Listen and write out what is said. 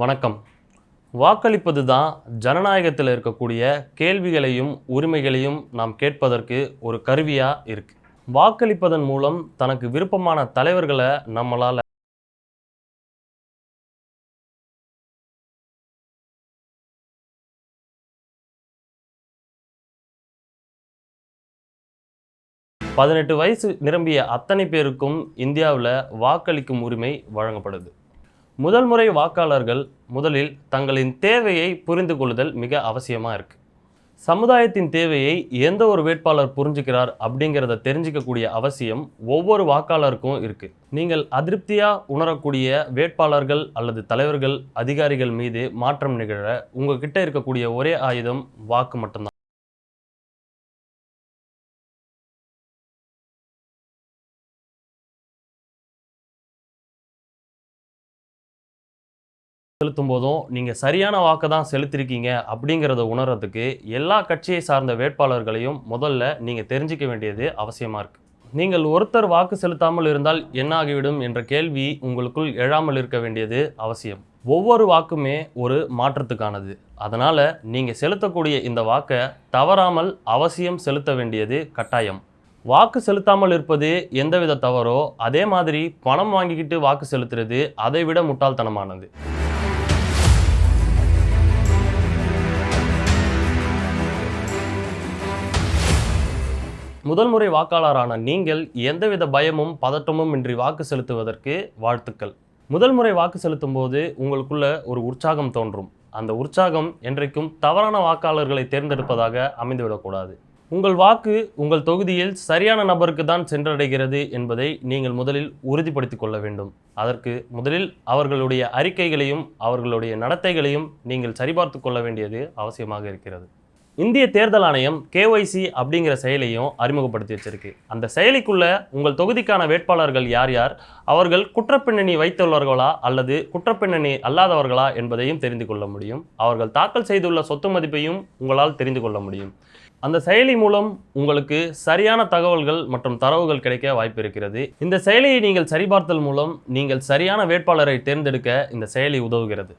வணக்கம். வாக்களிப்பது தான் ஜனநாயகத்தில் இருக்கக்கூடிய கேள்விகளையும் உரிமைகளையும் நாம் கேட்பதற்கு ஒரு கருவியாக இருக்கு. வாக்களிப்பதன் மூலம் தனக்கு விருப்பமான தலைவர்களை நம்மளால் பதினெட்டு வயசு நிரம்பிய அத்தனை பேருக்கும் இந்தியாவில் வாக்களிக்கும் உரிமை வழங்கப்படுது. முதல் முறை வாக்காளர்கள் முதலில் தங்களின் தேவையை புரிந்து கொள்ளுதல் மிக அவசியமாக இருக்கு. சமுதாயத்தின் தேவையை எந்த ஒரு வேட்பாளர் புரிஞ்சுக்கிறார் அப்படிங்கிறத தெரிஞ்சிக்கக்கூடிய அவசியம் ஒவ்வொரு வாக்காளருக்கும் இருக்குது நீங்கள் அதிருப்தியாக உணரக்கூடிய வேட்பாளர்கள் அல்லது தலைவர்கள் அதிகாரிகள் மீது மாற்றம் நிகழ உங்ககிட்ட இருக்கக்கூடிய ஒரே ஆயுதம் வாக்கு மட்டும்தான். செலுத்தும் போதும் நீங்கள் சரியான வாக்கை தான் செலுத்திருக்கீங்க அப்படிங்கிறத உணர்றதுக்கு எல்லா கட்சியை சார்ந்த வேட்பாளர்களையும் முதல்ல நீங்கள் தெரிஞ்சிக்க வேண்டியது அவசியமாக இருக்குது நீங்கள் ஒருத்தர் வாக்கு செலுத்தாமல் இருந்தால் என்ன ஆகிவிடும் என்ற கேள்வி உங்களுக்குள் எழாமல் இருக்க வேண்டியது அவசியம். ஒவ்வொரு வாக்குமே ஒரு மாற்றத்துக்கானது. அதனால் நீங்கள் செலுத்தக்கூடிய இந்த வாக்கை தவறாமல் அவசியம் செலுத்த வேண்டியது கட்டாயம். வாக்கு செலுத்தாமல் இருப்பது எந்தவித தவறோ அதே மாதிரி பணம் வாங்கிக்கிட்டு வாக்கு செலுத்துறது அதை விட முட்டாள்தனமானது. முதல் முறை வாக்காளரான நீங்கள் எந்தவித பயமும் பதட்டமும் இன்றி வாக்கு செலுத்துவதற்கு வாழ்த்துக்கள். முதல் முறை வாக்கு செலுத்தும் போது உங்களுக்குள்ள ஒரு உற்சாகம் தோன்றும். அந்த உற்சாகம் என்றைக்கும் தவறான வாக்காளர்களை தேர்ந்தெடுப்பதாக அமைந்துவிடக்கூடாது. உங்கள் வாக்கு உங்கள் தொகுதியில் சரியான நபருக்கு தான் சென்றடைகிறது என்பதை நீங்கள் முதலில் உறுதிப்படுத்திக் கொள்ள வேண்டும். அதற்கு முதலில் அவர்களுடைய அறிக்கைகளையும் அவர்களுடைய நடத்தைகளையும் நீங்கள் சரிபார்த்து கொள்ள வேண்டியது அவசியமாக இருக்கிறது. இந்திய தேர்தல் ஆணையம் கேஒய்சி அப்படிங்கிற செயலியும் அறிமுகப்படுத்தி வச்சிருக்கு. அந்த செயலிக்குள்ளே உங்கள் தொகுதிக்கான வேட்பாளர்கள் யார் யார்? அவர்கள் குற்றப்பின்னணி வைத்துள்ளவர்களா அல்லது குற்றப்பின்னணி அல்லாதவர்களா என்பதையும் தெரிந்து கொள்ள முடியும். அவர்கள் தாக்கல் செய்துள்ள சொத்து மதிப்பையும் உங்களால் தெரிந்து கொள்ள முடியும். அந்த செயலி மூலம் உங்களுக்கு சரியான தகவல்கள் மற்றும் தரவுகள் கிடைக்க வாய்ப்பு இருக்கிறது. இந்த செயலியை நீங்கள் சரிபார்த்தல் மூலம் நீங்கள் சரியான வேட்பாளரை தேர்ந்தெடுக்க இந்த செயலி உதவுகிறது.